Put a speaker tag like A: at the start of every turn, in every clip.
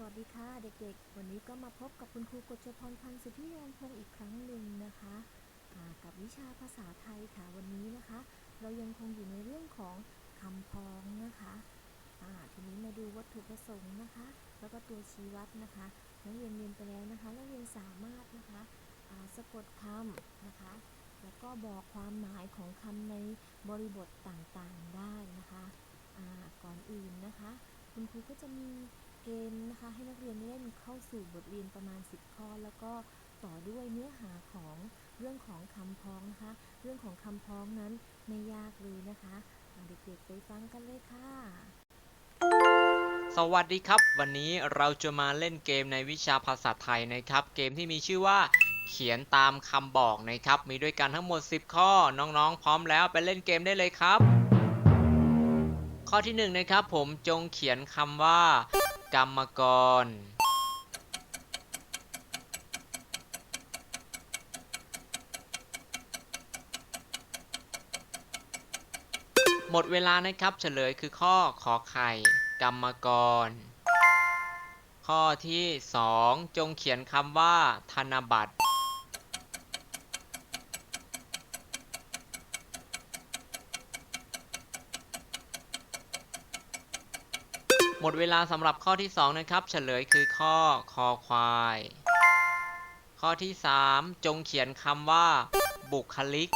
A: สวัสดีค่ะเด็กๆ วันนี้ก็มาพบกับคุณครูกฎจพรพันธ์สุทธิยานพงศ์อีกครั้งหนึ่งนะคะกับวิชาภาษาไทยค่ะวันนี้นะคะ เรายังคงอยู่ในเรื่องของคำพ้องนะคะทีนี้มาดูวัตถุประสงค์นะคะ แล้วก็ตัวชี้วัดนะคะนักเรียนเรียนไปแล้วนะคะนักเรียนสามารถนะคะสะกดคำนะคะ แล้วก็บอกความหมายของคำในบริบทต่างๆได้นะคะอ่าก่อนอื่นนะคะ คุณครูก็จะมี มนะคะให้นักเรียนเล่นเข้าสู่บทเรียนประมาณ 10 ข้อ แล้วก็ต่อด้วยเนื้อหาของเรื่องของคำพ้องนะคะ เรื่องของคำพ้องนั้นไม่ยากเลยนะคะเด็กๆไปฟังกันเลยค่ะ
B: สวัสดีครับ วันนี้เราจะมาเล่นเกมในวิชาภาษาไทยนะครับ เกมที่มีชื่อว่าเขียนตามคำบอกนะครับ มีด้วยกันทั้งหมด 10 ข้อ น้องๆ พร้อมแล้วไปเล่นเกมได้เลยครับ ข้อที่1นะครับผมจงเขียนคำว่า กรรมกร หมดเวลานะครับเฉลยคือข้อขอไข่ กรรมกร ข้อที่ 2 จงเขียนคำว่าธนบัตร เวลาสำหรับข้อที่ 2 นะครับ เฉลยคือข้อคอควาย ข้อที่ 3 จงเขียนคำว่า บุคลิก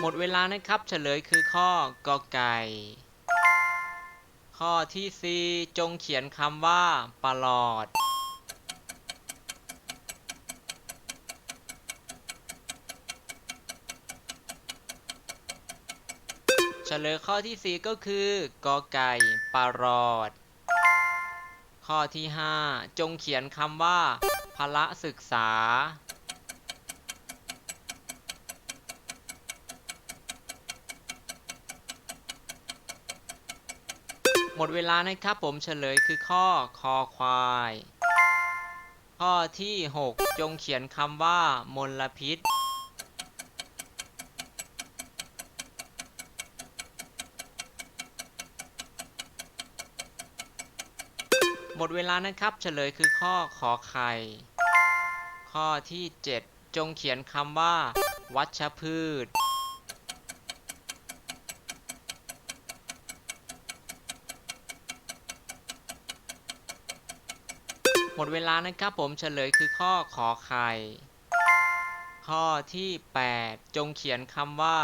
B: หมดเวลานะครับ เฉลยคือข้อกอไก่ ข้อที่ 4 จงเขียนคำว่าปลอด ฉลยข้อที่ 4 ก็คือกอไก่ปลอด ข้อที่ 5 จงเขียนคำว่าพละศึกษา หมดเวลานะครับผมเฉลยคือข้อคอควาย ข้อที่ 6 จงเขียนคำว่ามลพิษ หมดเวลานะครับ เฉลยคือข้อขอไข่ ข้อที่ 7 จงเขียนคำว่า วัชพืช หมดเวลานะครับผมเฉลยคือข้อขอไข่ ข้อที่ 8 จงเขียนคำว่า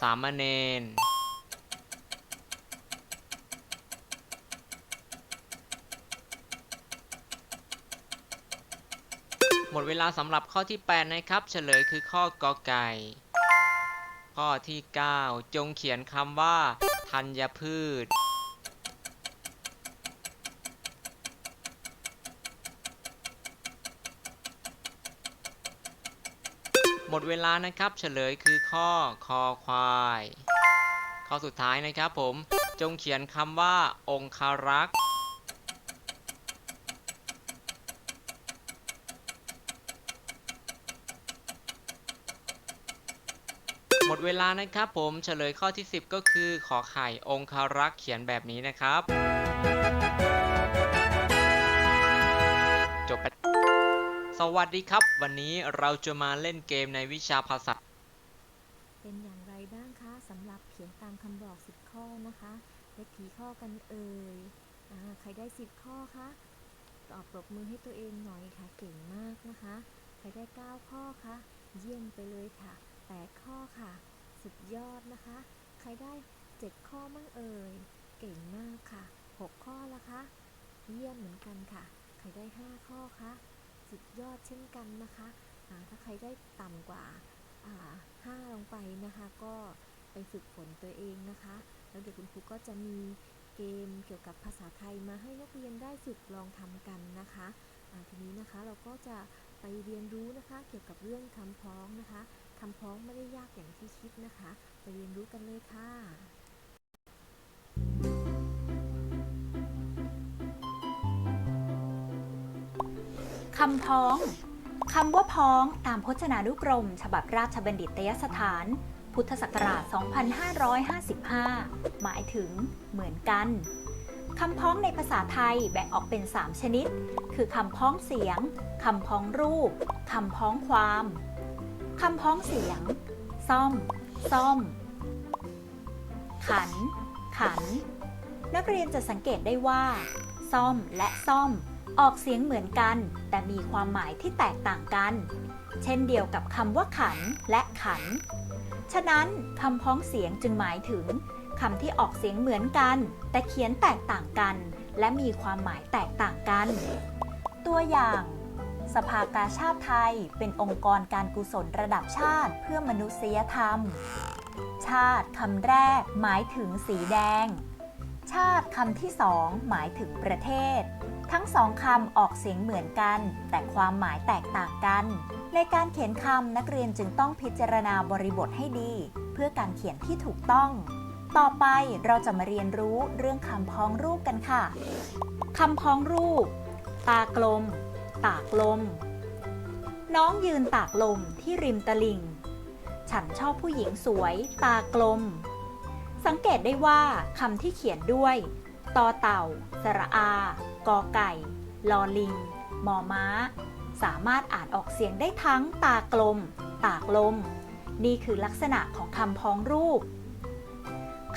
B: สามเณร มดเวลาสำหรับข้อที่ 8 นะครับ เฉลยคือข้อกอไก่ ข้อที่ 9 จงเขียนคำว่า ธัญพืช หมดเวลานะครับ เฉลยคือข้อคอควาย ข้อสุดท้ายนะครับผม จงเขียนคำว่า องคารักษ์ เวลานะครับผมเฉลยข้อที่ 10 ก็คือขอไข่องคารักษ์เขียนแบบนี้นะครับ จบไปสวัสดีครับ วันนี้เราจะมาเล่นเกมในวิชาภาษา
A: เป็นอย่างไรบ้างคะสำหรับเขียนตามคำบอก 10 ข้อนะคะได้กี่ข้อกันเอ่ยอ่าใครได้ 10 ข้อคะตอบปรบมือให้ตัวเองหน่อยค่ะเก่งมากนะคะ ใครได้ 9 ข้อคะเยี่ยมไปเลยค่ะ 8 ข้อค่ะ สุดยอดนะคะ ใครได้ 7 ข้อมั่งเอ่ย เก่งมากค่ะ 6 ข้อละคะ เยี่ยมเหมือนกันค่ะ ใครได้ 5 ข้อคะ สุดยอดเช่นกันนะคะ ถ้าใครได้ต่ำกว่าาห้าลงไปนะคะ ก็ไปฝึกฝนตัวเองนะคะ แล้วเดี๋ยวคุณครูก็จะมีเกมเกี่ยวกับภาษาไทยมาให้นักเรียนได้ฝึกลองทำกันนะคะทีนี้นะคะเราก็จะไปเรียนรู้นะคะ เกี่ยวกับเรื่องคำพ้องนะคะ คำพ้องไม่ได้ยากอย่างที่คิดนะคะ ไปเรียนรู้กันเลยค่ะ
C: คำพ้อง คำว่าพ้องตามพจนานุกรม ฉบับราชบัณฑิตยสถาน พุทธศักราช 2555 หมายถึง เหมือนกัน คำพ้องในภาษาไทยแบ่งออกเป็น 3 ชนิด คือคำพ้องเสียง คำพ้องรูป คำพ้องความ คำพ้องเสียง ซ่อม ซ่อม ขัน ขัน นักเรียนจะสังเกตได้ว่า ซ่อมและซ่อม ออกเสียงเหมือนกัน แต่มีความหมายที่แตกต่างกัน เช่นเดียวกับคำว่าขันและขัน ฉะนั้นคำพ้องเสียงจึงหมายถึงคำที่ออกเสียงเหมือนกัน แต่เขียนแตกต่างกัน และมีความหมายแตกต่างกัน ตัวอย่าง สภากาชาติไทยเป็นองค์กรการกุศลระดับชาติเพื่อมนุษยธรรม ชาติคำแรกหมายถึงสีแดง ชาติคำที่สองหมายถึงประเทศ ทั้งสองคำออกเสียงเหมือนกัน แต่ความหมายแตกต่างกัน ในการเขียนคำนักเรียนจึงต้องพิจารณาบริบทให้ดี เพื่อการเขียนที่ถูกต้อง ต่อไปเราจะมาเรียนรู้เรื่องคำพ้องรูปกันค่ะคำพ้องรูป ตากลม ตากลม น้องยืนตากลมที่ริมตลิ่ง ฉันชอบผู้หญิงสวยตากลม สังเกตได้ว่าคำที่เขียนด้วยตอเต่า สระอา กอไก่ ลอลิง มอม้า สามารถอ่านออกเสียงได้ทั้งตากลม ตากลม นี่คือลักษณะของคำพ้องรูป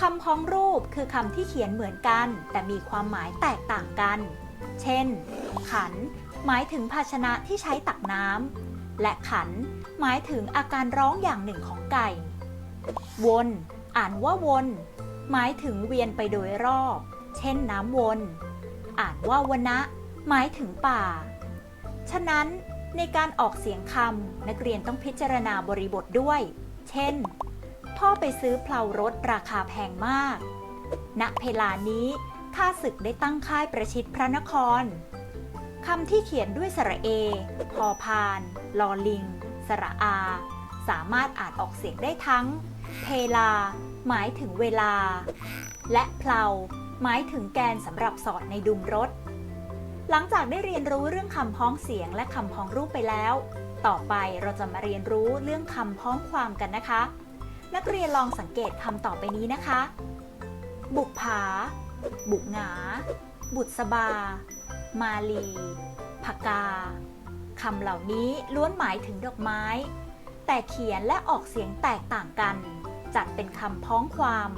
C: คำพ้องรูปคือคำที่เขียนเหมือนกัน แต่มีความหมายแตกต่างกัน เช่น ขัน หมายถึงภาชนะที่ใช้ตักน้ำ และขัน หมายถึงอาการร้องอย่างหนึ่งของไก่ วน อ่านว่าวน หมายถึงเวียนไปโดยรอบ เช่นน้ำวน อ่านว่าวนะ หมายถึงป่า ฉะนั้นในการออกเสียงคำนักเรียนต้องพิจารณาบริบทด้วย เช่น พ่อไปซื้อเพลารถราคาแพงมาก ณ เวลานี้ข้าศึกได้ตั้งค่ายประชิดพระนคร คำที่เขียนด้วยสระเอ พอพาน ลอลิง สระอา สามารถอ่านออกเสียงได้ทั้ง เพลา หมายถึงเวลา และเพลา หมายถึงแกนสำหรับสอดในดุมรถ หลังจากได้เรียนรู้เรื่องคำพ้องเสียงและคำพ้องรูปไปแล้ว ต่อไปเราจะมาเรียนรู้เรื่องคำพ้องความกันนะคะ นักเรียนลองสังเกตคำต่อไปนี้นะคะ บุกผา บุกหงา บุษบา มาลีผกาคำเหล่านี้ล้วนหมายถึงดอกไม้ แต่เขียนและออกเสียงแตกต่างกัน จัดเป็นคำพ้องความ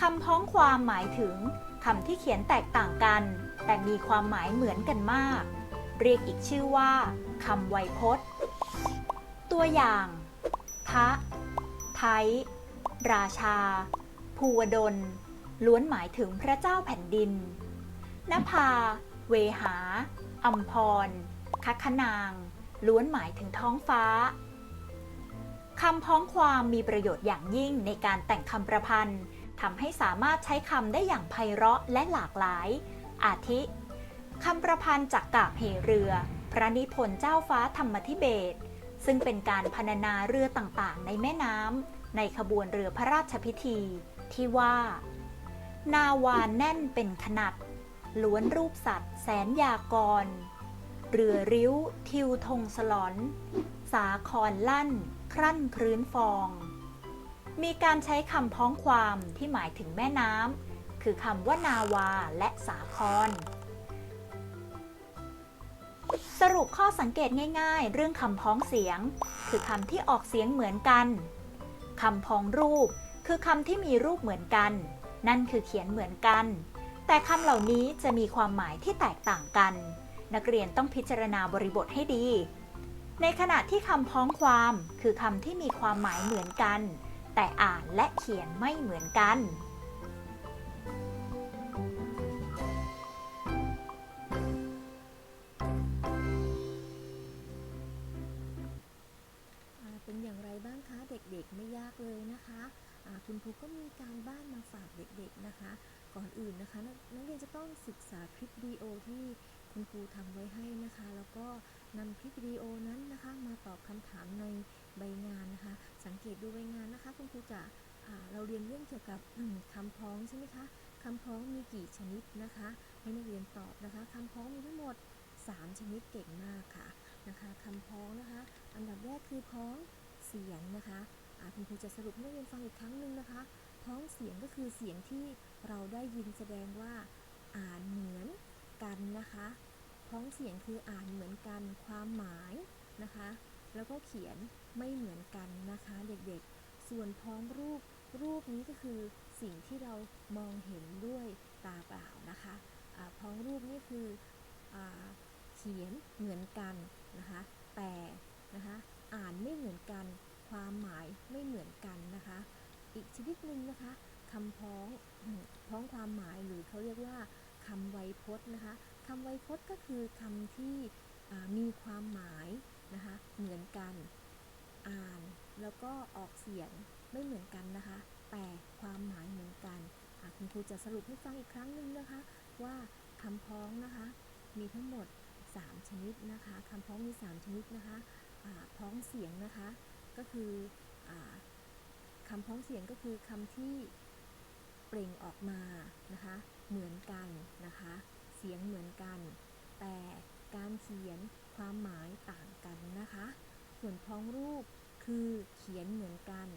C: คำพ้องความหมายถึงคำที่เขียนแตกต่างกัน แต่มีความหมายเหมือนกันมาก เรียกอีกชื่อว่าคำไวยพจน์ ตัวอย่าง ทะ ไทย ราชา ภูวดล ล้วนหมายถึงพระเจ้าแผ่นดินนภา เวหาอัมพรคัคคนาง ล้วนหมายถึงท้องฟ้าคำพ้องความมีประโยชน์อย่างยิ่งในการแต่งคำประพันธ์ทำให้สามารถใช้คำได้อย่างไพเราะและหลากหลาย อาทิ คำประพันธ์จากกาบเหเรือ พระนิพนธ์เจ้าฟ้าธรรมธิเบศซึ่งเป็นการพรรณนาเรือต่างๆ ในแม่น้ำในขบวนเรือพระราชพิธี ที่ว่า นาวานแน่นเป็นขนาด ล้วนรูปสัตว์ แสนยากร เรือริ้ว ทิวธงสลอน สาครลั่น ครั่นครื้นฟอง มีการใช้คำพ้องความที่หมายถึงแม่น้ำคือคำว่านาวาและสาคร สรุปข้อสังเกตง่าย ๆ เรื่องคำพ้องเสียง คือคำที่ออกเสียงเหมือนกันคำพ้องรูปคือคำที่มีรูปเหมือนกัน นั่นคือเขียนเหมือนกัน แต่คำเหล่านี้จะมีความหมายที่แตกต่างกัน นักเรียนต้องพิจารณาบริบทให้ดี ในขณะที่คำพ้องความคือคำที่มีความหมายเหมือนกัน แต่อ่านและเขียนไม่เหมือนกัน
A: เป็นอย่างไรบ้างคะเด็กๆไม่ยากเลยนะคะอ่าคุณครูก็มีการบ้านมาฝากเด็กๆนะคะ ก่อนอื่นนะคะนนักเรียนจะต้องศึกษาคลิปวิดีโอที่คุณครูทำไว้ให้นะคะ แล้วก็นำคลิปวิดีโอนั้นนะคะ มาตอบคำถามในใบงานนะคะ สังเกตดูใบงานนะคะ คุณครูจะเราเรียนเรื่องเกี่ยวกับอืมคำพ้องใช่ไหมคะคำพ้องมีกี่ชนิดนะคะ ให้นักเรียนตอบนะคะคำพ้องมีทั้งหมด 3 ชนิดเก่งมากค่ะนะคะคำพ้องนะคะ อันดับแรกคือพ้องเสียงนะคะ คุณครูจะสรุปให้นักเรียนฟังอีกครั้งหนึ่งนะคะพ้องเสียงก็คือเสียงที่เราได้ยินแสดงว่าอ่านเหมือนกันนะคะพ้องเสียงคืออ่านเหมือนกันความหมายนะคะ แล้วก็เขียนไม่เหมือนกันนะคะเด็กๆ ส่วนพ้องรูปรูปนี้ก็คือสิ่งที่เรามองเห็นด้วยตาเปล่านะคะอาพ้องรูปนี่คืออเขียนเหมือนกันนะคะ แต่นะคะอ่านไม่เหมือนกัน ความหมายไม่เหมือนกันนะคะ อีกชนิดหนึ่งนะคะคำพ้องพ้องความหมายหรือเขาเรียกว่าคำไวยพจน์นะคะคำไวยพจน์ก็คือคำที่มีความหมายนะคะเหมือนกันอ่านแล้วก็ออกเสียงไม่เหมือนกันนะคะ แต่ความหมายเหมือนกันคุณครูจะสรุปให้ฟังอีกครั้งหนึ่งนะคะ ว่าคำพ้องนะคะ มีทั้งหมด 3 ชนิดนะคะคำพ้องมี 3 ชนิดนะคะพ้องเสียงนะคะ ก็คืออคำพ้องเสียงก็คือคำที่เปล่งออกมานะคะเหมือนกันนะคะเสียงเหมือนกัน แต่การเขียนความหมายต่างกันนะคะ ส่วนพ้องรูปคือเขียนเหมือนกัน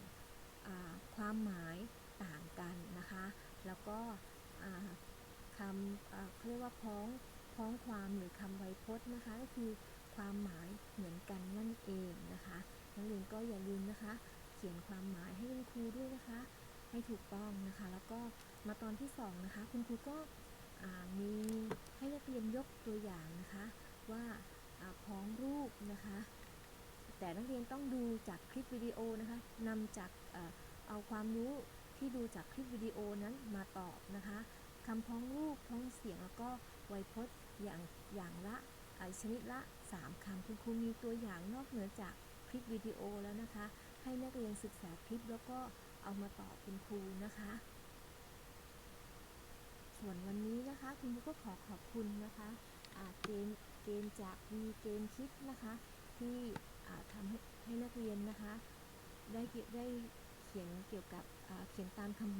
A: ความหมายต่างกันนะคะ แล้วก็คำเขาเรียกว่าพ้องพ้องความหรือคำไวยพจน์นะคะ ก็คือความหมายเหมือนกันนั่นเองนะคะ นักเรียนก็อย่าลืมนะคะ เขียนความหมายให้คุณครูด้วยนะคะ ให้ถูกต้องนะคะ แล้วก็มาตอนที่สองนะคะ คุณครูก็มีให้นักเรียนยกตัวอย่างนะคะ ว่าพ้องรูปนะคะ แต่นักเรียนต้องดูจากคลิปวิดีโอนะคะนำจากเอ่อเอาความรู้ที่ดูจากคลิปวิดีโอนั้นมาตอบนะคะคำพ้องรูปพ้องเสียงแล้วก็ไวยพจน์อย่างอย่างละเอ่อชนิดละ 3คำคุณครูมีตัวอย่างนอกเหนือจาก ลิปวิดีโอแล้วนะคะ ให้นักเรียนศึกษาคลิปแล้วก็เอามาตอบคุณครูนะคะ ส่วนวันนี้นะคะ คุณครูก็ขอขอบคุณนะคะเกมเกมจากมีเกมคิดนะคะ ที่ทำให้ให้นักเรียนนะคะ ได้ได้เขียนเกี่ยวกับเขียนตามคำบอก